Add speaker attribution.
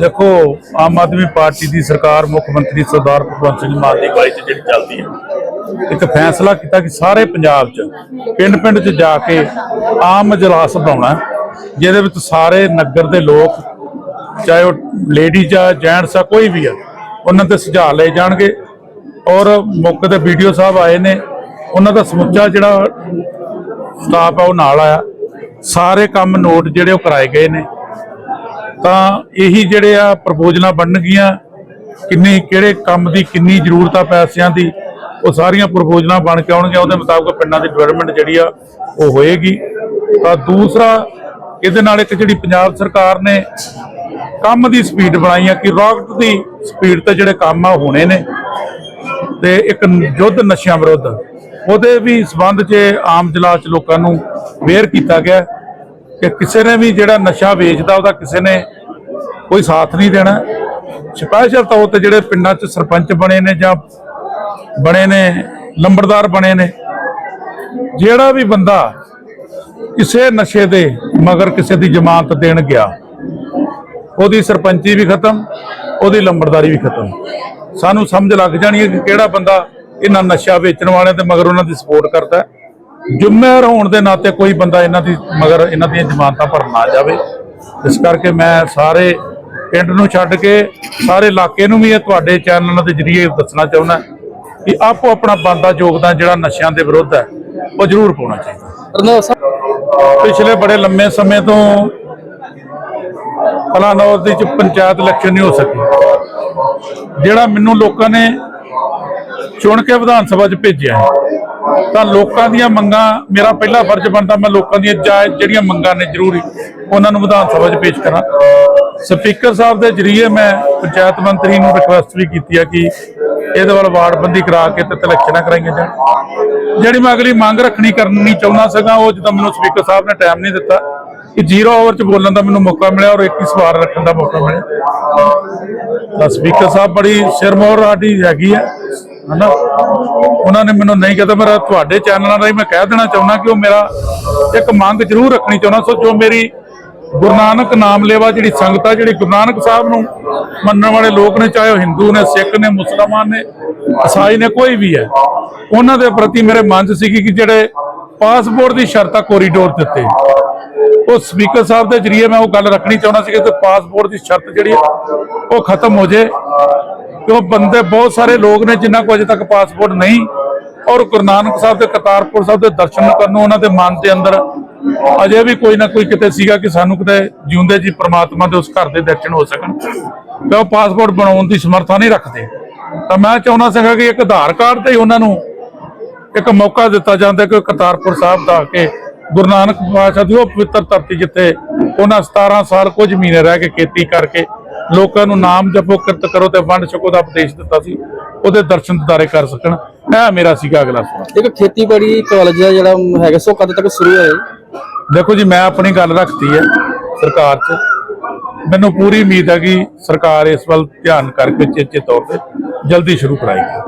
Speaker 1: ਦੇਖੋ, ਆਮ ਆਦਮੀ ਪਾਰਟੀ ਦੀ ਸਰਕਾਰ ਮੁੱਖ ਮੰਤਰੀ ਸਰਦਾਰ ਭਗਵੰਤ ਸਿੰਘ ਮਾਨ ਦੀ ਅਗਵਾਈ 'ਚ ਜਿਹੜੀ ਚੱਲਦੀ ਹੈ, ਇੱਕ ਫੈਸਲਾ ਕੀਤਾ ਕਿ ਸਾਰੇ ਪੰਜਾਬ 'ਚ, ਪਿੰਡ-ਪਿੰਡ 'ਚ ਜਾ ਕੇ ਆਮ ਇਜਲਾਸ ਬਣਾਉਣਾ ਜਿਹਦੇ ਵਿੱਚ ਸਾਰੇ ਨਗਰ ਦੇ ਲੋਕ, ਚਾਹੇ ਉਹ ਲੇਡੀਜ਼ ਆ ਜੈਂਟਸ ਆ, ਕੋਈ ਵੀ ਆ, ਉਹਨਾਂ 'ਤੇ ਸੁਝਾਅ ਲਏ ਜਾਣਗੇ। ਔਰ ਮੌਕੇ ਤੇ ਵੀਡੀਓ ਸਾਹਿਬ ਆਏ ਨੇ, ਉਹਨਾਂ ਦਾ ਸਮੁੱਚਾ ਜਿਹੜਾ ਸਟਾਫ ਆ, ਉਹ ਨਾਲ ਆਇਆ। ਸਾਰੇ ਕੰਮ ਨੋਟ ਜਿਹੜੇ ਉਹ ਕਰਾਏ ਗਏ ਨੇ। ਤਾਂ ਇਹੀ ਜਿਹੜੇ ਆ ਪ੍ਰਪੋਜ਼ਲਾਂ ਬਣਨਗੀਆਂ, ਕਿੰਨੀ ਕਿਹੜੇ ਕੰਮ ਦੀ ਕਿੰਨੀ ਜ਼ਰੂਰਤ ਆ ਪੈਸਿਆਂ ਦੀ, ਉਹ ਸਾਰੀਆਂ ਪ੍ਰਪੋਜ਼ਲਾਂ ਬਣ ਕੇ ਆਉਣਗੀਆਂ, ਉਹਦੇ ਮੁਤਾਬਕ ਪਿੰਡਾਂ ਦੀ ਡਿਵੈਲਪਮੈਂਟ ਜਿਹੜੀ ਆ, ਉਹ ਹੋਏਗੀ। ਤਾਂ ਦੂਸਰਾ, ਇਹਦੇ ਨਾਲ ਇੱਕ ਜਿਹੜੀ ਪੰਜਾਬ ਸਰਕਾਰ ਨੇ ਕੰਮ ਦੀ ਸਪੀਡ ਬਣਾਈ ਆ ਕਿ ਰਾਕਟ ਦੀ ਸਪੀਡ ਤੇ ਜਿਹੜੇ ਕੰਮ ਆ ਉਹ ਹੋਣੇ ਨੇ ਤੇ ਇੱਕ ਯੁੱਧ ਨਸ਼ਿਆਂ ਵਿਰੁੱਧ, ਉਹਦੇ ਵੀ ਸਬੰਧ 'ਚ ਆਮ ਜਲਾਸ 'ਚ ਲੋਕਾਂ ਨੂੰ ਵੇਅਰ ਕੀਤਾ ਗਿਆ। ਕਿ ਕਿਸੇ ਨੇ ਵੀ ਜਿਹੜਾ ਨਸ਼ਾ ਵੇਚਦਾ, ਉਹਦਾ ਕਿਸੇ ਨੇ ਕੋਈ ਸਾਥ ਨਹੀਂ ਦੇਣਾ ਸਪੈਸ਼ਲ ਤੌਰ ਤੇ ਜਿਹੜੇ ਪਿੰਡਾਂ 'ਚ ਸਰਪੰਚ ਬਣੇ ਨੇ ਜਾਂ ਬਣੇ ਨੇ, ਲੰਬੜਦਾਰ ਬਣੇ ਨੇ, ਜਿਹੜਾ ਵੀ ਬੰਦਾ ਕਿਸੇ ਨਸ਼ੇ ਦੇ ਮਗਰ ਕਿਸੇ ਦੀ ਜ਼ਮਾਨਤ ਦੇਣ ਗਿਆ, ਉਹਦੀ ਸਰਪੰਚੀ ਵੀ ਖਤਮ, ਉਹਦੀ ਲੰਬੜਦਾਰੀ ਵੀ ਖਤਮ ਸਾਨੂੰ ਸਮਝ ਲੱਗ ਜਾਣੀ ਹੈ ਕਿ ਕਿਹੜਾ ਬੰਦਾ ਇਹਨਾਂ ਨਸ਼ਾ ਵੇਚਣ ਵਾਲਿਆਂ ਤੇ ਮਗਰ ਉਹਨਾਂ ਦੀ ਸਪੋਰਟ ਕਰਦਾ ਹੈ। ਜ਼ਿੰਮੇਵਾਰ ਹੋਣ ਦੇ ਨਾਤੇ ਕੋਈ ਬੰਦਾ ਇਹਨਾਂ ਦੀ ਮਗਰ ਇਹਨਾਂ ਦੀਆਂ ਜ਼ਮਾਨਤਾਂ ਭਰਨ ਨਾ ਜਾਵੇ। ਇਸ ਕਰਕੇ ਮੈਂ ਸਾਰੇ ਪਿੰਡ ਨੂੰ ਛੱਡ ਕੇ ਸਾਰੇ ਇਲਾਕੇ ਨੂੰ ਵੀ ਇਹ ਤੁਹਾਡੇ ਚੈਨਲਾਂ ਦੇ ਜ਼ਰੀਏ ਦੱਸਣਾ ਚਾਹੁੰਦਾ ਕਿ ਆਪੋ ਆਪਣਾ ਬੰਦਾ ਯੋਗਦਾਨ ਜਿਹੜਾ ਨਸ਼ਿਆਂ ਦੇ ਵਿਰੁੱਧ ਹੈ ਉਹ ਜ਼ਰੂਰ ਪਾਉਣਾ ਚਾਹੀਦਾ। ਪਿਛਲੇ ਬੜੇ ਲੰਮੇ ਸਮੇਂ ਤੋਂ ਕਲਾਨੌਰ ਦੇ ਚ ਪੰਚਾਇਤ ਇਲੈਕਸ਼ਨ ਨਹੀਂ ਹੋ ਸਕੀ। ਜਿਹੜਾ ਮੈਨੂੰ ਲੋਕਾਂ ਨੇ ਚੁਣ ਕੇ ਵਿਧਾਨ ਸਭਾ 'ਚ ਭੇਜਿਆ ਹੈ। ਤਾਂ ਲੋਕਾਂ ਦੀਆਂ ਮੰਗਾਂ, ਮੇਰਾ ਪਹਿਲਾ ਫਰਜ਼ ਬਣਦਾ ਮੈਂ ਲੋਕਾਂ ਦੀਆਂ ਜਾਇਜ਼ ਜਿਹੜੀਆਂ ਮੰਗਾਂ ਨੇ ਜ਼ਰੂਰੀ ਉਹਨਾਂ ਨੂੰ ਵਿਧਾਨ ਸਭਾ 'ਚ ਪੇਸ਼ ਕਰਾਂ। ਸਪੀਕਰ ਸਾਹਿਬ ਦੇ ਜਰੀਏ ਮੈਂ ਪੰਚਾਇਤ ਮੰਤਰੀ ਨੂੰ ਰਿਕੁਐਸਟ ਵੀ ਕੀਤੀ ਹੈ ਕਿ ਇਹਦੇ ਵੱਲ ਵਾਰਡਬੰਦੀ ਕਰਾ ਕੇ ਤੇ ਇਲੈਕਸ਼ਨਾਂ ਕਰਾਈਆਂ ਜਾਣ। ਜਿਹੜੀ ਮੈਂ ਅਗਲੀ ਮੰਗ ਰੱਖਣੀ ਕਰਨੀ ਚਾਹੁੰਦਾ ਸੀਗਾ, ਉਹ ਜਦੋਂ ਮੈਨੂੰ ਸਪੀਕਰ ਸਾਹਿਬ ਨੇ ਟਾਈਮ ਨਹੀਂ ਦਿੱਤਾ, ਕਿ ਜ਼ੀਰੋ ਓਵਰ 'ਚ ਬੋਲਣ ਦਾ ਮੈਨੂੰ ਮੌਕਾ ਮਿਲਿਆ ਔਰ ਇੱਕ ਹੀ ਸਵਾਲ ਰੱਖਣ ਦਾ ਮੌਕਾ ਮਿਲਿਆ। ਤਾਂ ਸਪੀਕਰ ਸਾਹਿਬ ਬੜੀ ਸਿਰਮੌਰ ਸਾਡੀ ਹੈਗੀ ਹੈ। ਹਨਾ? ਉਹਨਾਂ ਨੇ ਮੈਨੂੰ ਨਹੀਂ ਕਹਤਾ ਮੇਰਾ ਤੁਹਾਡੇ ਚੈਨਲਾਂ ਰਾਹੀਂ ਮੈਂ ਕਹਿ ਦੇਣਾ ਚਾਹੁੰਦਾ ਕਿ ਉਹ ਮੇਰਾ ਇੱਕ ਮੰਗ ਜ਼ਰੂਰ ਰੱਖਣੀ ਚਾਹੁੰਦਾ। ਸੋ ਜੋ ਮੇਰੀ ਗੁਰੂ ਨਾਨਕ ਨਾਮ ਲੇਵਾ ਜਿਹੜੀ ਸੰਗਤ ਆ, ਜਿਹੜੀ ਗੁਰੂ ਨਾਨਕ ਸਾਹਿਬ ਨੂੰ ਮੰਨਣ ਵਾਲੇ ਲੋਕ ਨੇ, ਚਾਹੇ ਉਹ ਹਿੰਦੂ ਨੇ, ਸਿੱਖ ਨੇ, ਮੁਸਲਮਾਨ ਨੇ ਈਸਾਈ ਨੇ, ਕੋਈ ਵੀ ਹੈ, ਉਹਨਾਂ ਦੇ ਪ੍ਰਤੀ ਮੇਰੇ ਮਨ 'ਚ ਸੀਗੀ ਕਿ ਜਿਹੜੇ ਪਾਸਪੋਰਟ ਦੀ ਸ਼ਰਤਾਂ ਕੋਰੀਡੋਰ ਦਿੱਤੇ ਉਹ ਸਪੀਕਰ ਸਾਹਿਬ ਦੇ ਜਰੀਏ ਮੈਂ ਉਹ ਗੱਲ ਰੱਖਣੀ ਚਾਹੁੰਦਾ ਸੀ ਕਿ ਪਾਸਪੋਰਟ ਦੀ ਸ਼ਰਤ ਜਿਹੜੀ ਹੈ ਉਹ ਖਤਮ ਹੋ ਜੇ। ਕਿਉਂ ਬੰਦੇ ਬਹੁਤ ਸਾਰੇ ਲੋਕ ਨੇ ਜਿਨ੍ਹਾਂ ਕੋਲ ਅਜੇ ਤੱਕ ਪਾਸਪੋਰਟ ਨਹੀਂ ਔਰ ਗੁਰੂ ਨਾਨਕ ਸਾਹਿਬ ਦੇ ਕਰਤਾਰਪੁਰ ਸਾਹਿਬ ਦੇ ਦਰਸ਼ਨ ਕਰਨ ਨੂੰ ਉਹਨਾਂ ਦੇ ਮਨ ਦੇ ਅੰਦਰ ਅਜੇ ਵੀ ਕੋਈ ਨਾ ਕੋਈ ਕਿਤੇ ਸੀਗਾ ਕਿ ਸਾਨੂੰ ਕਿਤੇ ਜਿਉਂਦੇ ਜੀ ਪ੍ਰਮਾਤਮਾ ਦੇ ਉਸ ਘਰ ਦੇ ਦਰਸ਼ਨ ਹੋ ਸਕਣ। ਤੇ ਉਹ ਪਾਸਪੋਰਟ ਬਣਾਉਣ ਦੀ ਸਮਰੱਥਾ ਨਹੀਂ ਰੱਖਦੇ? ਤਾਂ ਮੈਂ ਚਾਹੁੰਦਾ ਸੀਗਾ ਕਿ ਇੱਕ ਆਧਾਰ ਕਾਰਡ ਤੇ ਹੀ ਉਹਨਾਂ ਨੂੰ ਇੱਕ ਮੌਕਾ ਦਿੱਤਾ ਜਾਂਦਾ ਕਿ ਕਰਤਾਰਪੁਰ ਸਾਹਿਬ ਦਾ ਕੇ ਗੁਰੂ ਨਾਨਕ ਪਾਤਸ਼ਾਹ ਦੀ ਉਹ ਪਵਿੱਤਰ ਧਰਤੀ ਜਿੱਥੇ ਉਹਨਾਂ 17 ਸਾਲ ਕੁਝ ਮਹੀਨੇ ਰਹਿ ਕੇ ਖੇਤੀ ਕਰਕੇ ਲੋਕਾਂ ਨੂੰ ਨਾਮ ਜਪੋ ਕਿਰਤ ਕਰੋ ਤੇ ਵੰਡ ਛਕੋ ਦਾ ਉਪਦੇਸ਼ ਦਿੱਤਾ ਸੀ। ਉਹਦੇ ਦਰਸ਼ਨ ਦਿਦਾਰੇ ਕਰ ਸਕਣ। ਇਹ ਮੇਰਾ ਸੀਗਾ ਅਗਲਾ ਸਵਾਲ।
Speaker 2: ਇੱਕ ਖੇਤੀਬਾੜੀ ਕਾਲਜ ਆ ਜਿਹੜਾ ਹੈਗਾ ਸੋ ਕਦ ਤੱਕ ਸ਼ੁਰੂ ਹੋਇਆ
Speaker 1: ਦੇਖੋ ਜੀ ਮੈਂ ਆਪਣੀ ਗੱਲ ਰੱਖਤੀ ਹੈ ਸਰਕਾਰ 'ਚ। ਮੈਨੂੰ ਪੂਰੀ ਉਮੀਦ ਹੈ ਕਿ ਸਰਕਾਰ ਇਸ ਵੱਲ ਧਿਆਨ ਕਰਕੇ ਚੇਚੇ ਤੌਰ ਤੇ ਜਲਦੀ ਸ਼ੁਰੂ ਕਰਾਏਗੀ।